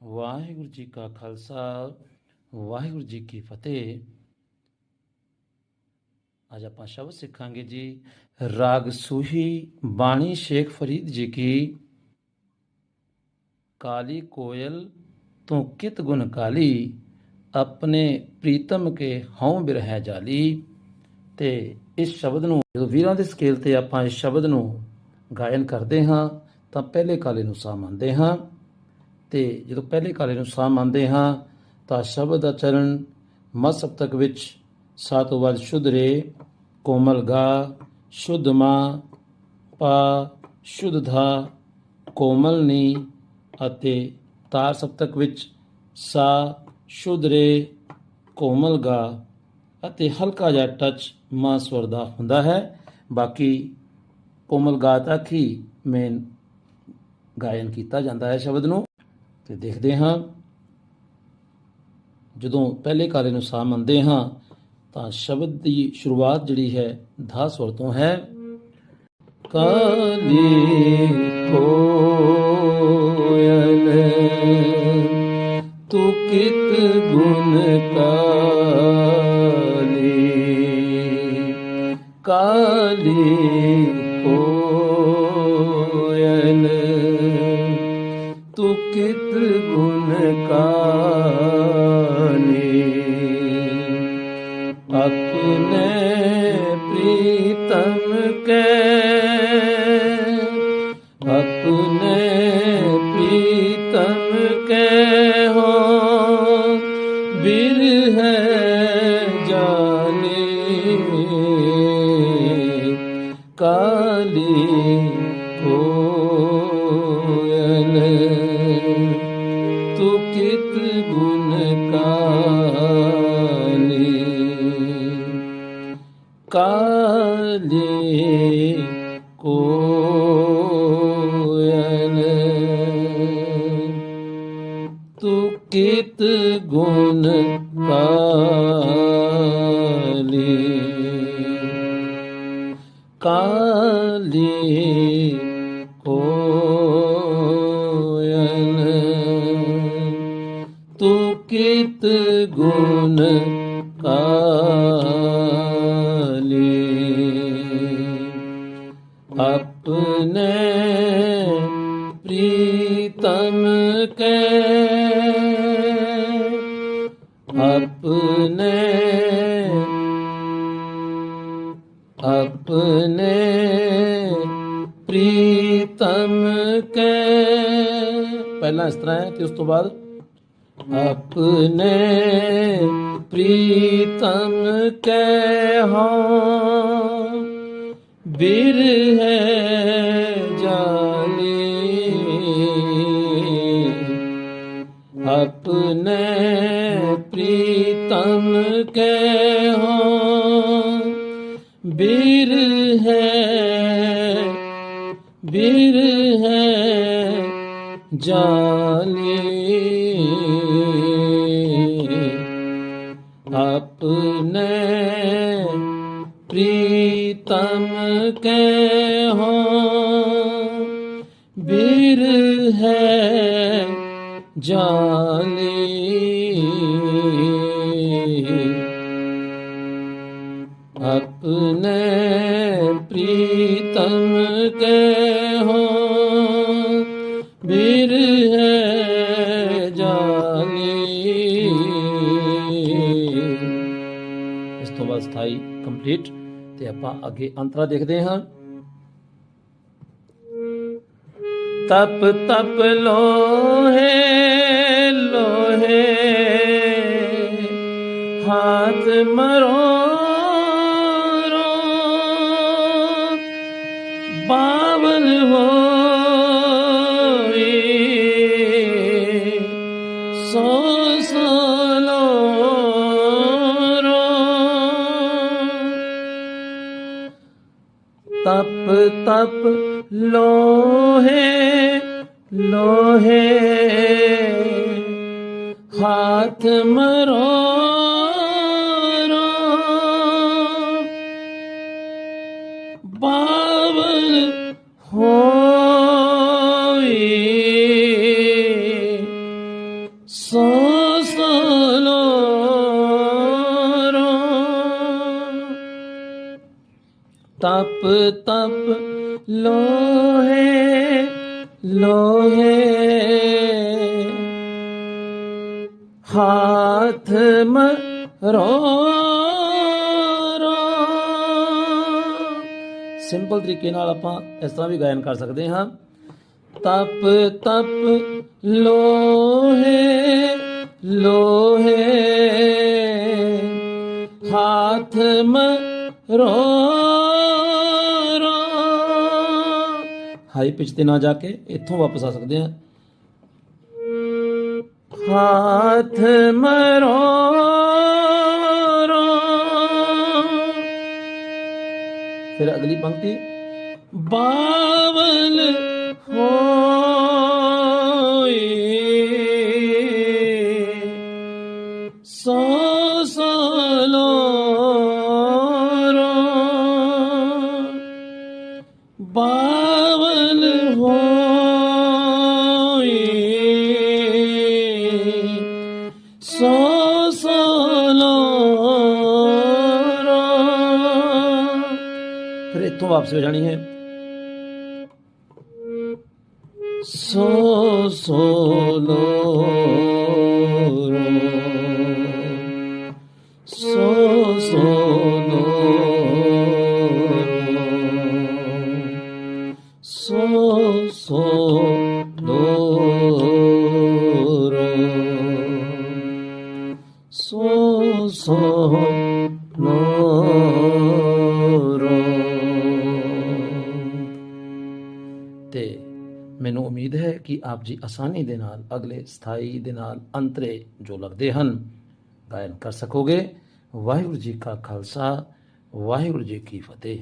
ਵਾਹਿਗੁਰੂ ਜੀ ਕਾ ਖਾਲਸਾ, ਵਾਹਿਗੁਰੂ ਜੀ ਕੀ ਫਤਿਹ। ਅੱਜ ਆਪਾਂ ਸ਼ਬਦ ਸਿੱਖਾਂਗੇ ਜੀ, ਰਾਗ ਸੂਹੀ ਬਾਣੀ ਸ਼ੇਖ ਫਰੀਦ ਜੀ ਕੀ, ਕਾਲੀ ਕੋਇਲ ਤੂੰ ਕਿਤ ਗੁਣ ਕਾਲੀ, ਆਪਣੇ ਪ੍ਰੀਤਮ ਕੇ ਹਉ ਬਿਰਹਿ ਜਾਲੀ। ਤੇ ਇਸ ਸ਼ਬਦ ਨੂੰ ਜਦੋਂ ਵੀਰਾਂ ਦੇ ਸਕੇਲ ਤੇ ਆਪਾਂ ਇਸ ਸ਼ਬਦ ਨੂੰ ਗਾਇਨ ਕਰਦੇ ਹਾਂ, ਤਾਂ ਪਹਿਲੇ ਕਾਲੇ ਨੂੰ ਸਾਹ ਮੰਨਦੇ ਹਾਂ। ਤੇ ਜਦੋਂ ਪਹਿਲੇ ਕਾਲੇ ਨੂੰ ਸਾਹ ਮੰਨਦੇ ਹਾਂ, ਤਾਂ ਸ਼ਬਦ ਦਾ ਚਰਨ ਮਦ ਸਪਤਕ ਵਿੱਚ ਸਾ ਤੋਂ ਬਾਅਦ ਸ਼ੁੱਧ ਰੇ ਕੋਮਲ ਗਾ, ਸ਼ੁੱਧ ਮਾ, ਪਾ, ਸ਼ੁੱਧ ਧਾ। ਕੋਮਲ ਨੀ ਅਤੇ ਤਾਰ ਸਪਤਕ ਵਿੱਚ ਸਾ, ਸ਼ੁੱਧ ਰੇ। ਕੋਮਲ ਗਾ ਅਤੇ ਹਲਕਾ ਜਿਹਾ ਟੱਚ ਮਾਂ ਸਵਰ ਦਾ ਹੁੰਦਾ ਹੈ। ਬਾਕੀ ਕੋਮਲ ਗਾ ਤੱਕ ਹੀ ਮੇਨ ਗਾਇਨ ਕੀਤਾ ਜਾਂਦਾ ਹੈ ਸ਼ਬਦ ਨੂੰ। ਤੇ ਦੇਖਦੇ ਹਾਂ। ਜਦੋਂ ਪਹਿਲੇ ਕਾਲੇ ਨੂੰ ਸਾਹ ਮੰਨਦੇ ਹਾਂ, ਤਾਂ ਸ਼ਬਦ ਦੀ ਸ਼ੁਰੂਆਤ ਜਿਹੜੀ ਹੈ ਧਾ ਸਵਰ ਤੋਂ ਹੈ। ਕਾਲੀ ਕੋਇਲ, ਤੂੰ ਕਿਤ ਗੁਣ ਕਾਲੀ ਕਾਲੀ ਆਪਣੇ ਪ੍ਰੀਤਮ ਕੇ ਆਪਣੇ ਪ੍ਰੀਤਮ ਕੇ ਹੋ ਬਿਰਹ ਜਾਨੀ। ਕਾਲੀ ਕੋਇਲ ਗੁਣ ਕਾਲੀ। ਕਾਲੀ ਕੋਇਲ ਤੂੰ ਕਿਤ ਗੁਣ ਕਾਲੀ। ਕਾਲੀ ਆਪਣੇ ਪ੍ਰੀਤਮ ਕੇ ਆਪਣੇ ਆਪਣੇ ਪ੍ਰੀਤਮ ਕੇ ਪਹਿਲਾਂ ਇਸ ਤਰ੍ਹਾਂ ਹੈ ਤੇ ਉਸ ਤੋਂ ਬਾਅਦ ਆਪਣੇ ਪ੍ਰੀਤਮ ਕੇ ਹੈ ਬਿਰਹ ਆਪਣੇ ਪ੍ਰੀਤਮ ਕੇ ਹੋ ਬਿਰਹ ਬਿਰਹ ਜਾਨੀ। ਆਪਣੇ ਪ੍ਰੀਤਮ ਕੇ ਹੋ ਬਿਰਹ ਜਾਨੀ ਆਪਣੇ ਪ੍ਰੀਤਮ ਕੇ ਹੋ ਬਿਰਹ ਜਾਨੀ ਇਸ ਤੋਂ ਬਾਅਦ ਸਥਾਈ ਕੰਪਲੀਟ ਤੇ ਆਪਾਂ ਅੱਗੇ ਅੰਤਰਾ ਦੇਖਦੇ ਹਾਂ। ਤਪ ਤਪ ਲੋਹੇ ਲੋਹੇ ਹਾਥ ਮਰੋ ਬਾਵਨ ਹੋਈ ਆਪ ਲੋਹੇ ਲੋਹੇ। ਹੱਥ ਮਰੋ ਬਾਵਲ ਹੋਏ ਸੋ ਤਪ ਤਪ ਲੋਹੇ ਲੋਹੇ। ਹਾਥ ਮਰੋ, ਰੋ। ਸਿੰਪਲ ਤਰੀਕੇ ਨਾਲ ਆਪਾਂ ਇਸ ਤਰ੍ਹਾਂ ਵੀ ਗਾਇਨ ਕਰ ਸਕਦੇ ਹਾਂ। ਤਪ ਤਪ, ਲੋਹੇ ਲੋਹੇ। ਹਾਥ ਮਰੋ। ਹਾਈ ਪਿਚ ਤੇ ਨਾ ਜਾ ਕੇ ਇੱਥੋਂ ਵਾਪਸ ਆ ਸਕਦੇ ਆ। ਹਾਥ ਮਰੋ ਫਿਰ ਅਗਲੀ ਪੰਕਤੀ, ਬਾਵਲ ਹੋ। ਫਿਰ ਇੱਥੋਂ ਵਾਪਸ ਹੋ ਜਾਣੀ ਹੈ। ਸੋ ਸੋਲੋ ਰੋ। ਸੋ ਸੋਲੋ ਸੋ ਸੋਲੋ ਰੋ। ਸੋ ਸੋਲੋ ਤੇ ਮੈਨੂੰ ਉਮੀਦ ਹੈ ਕਿ ਆਪ ਜੀ ਆਸਾਨੀ ਦੇ ਨਾਲ ਅਗਲੇ ਸਥਾਈ ਦੇ ਨਾਲ ਅੰਤਰੇ ਜੋ ਲੱਗਦੇ ਹਨ, ਗਾਇਨ ਕਰ ਸਕੋਗੇ। ਵਾਹਿਗੁਰੂ ਜੀ ਕਾ ਖਾਲਸਾ, ਵਾਹਿਗੁਰੂ ਜੀ ਕੀ ਫਤਿਹ।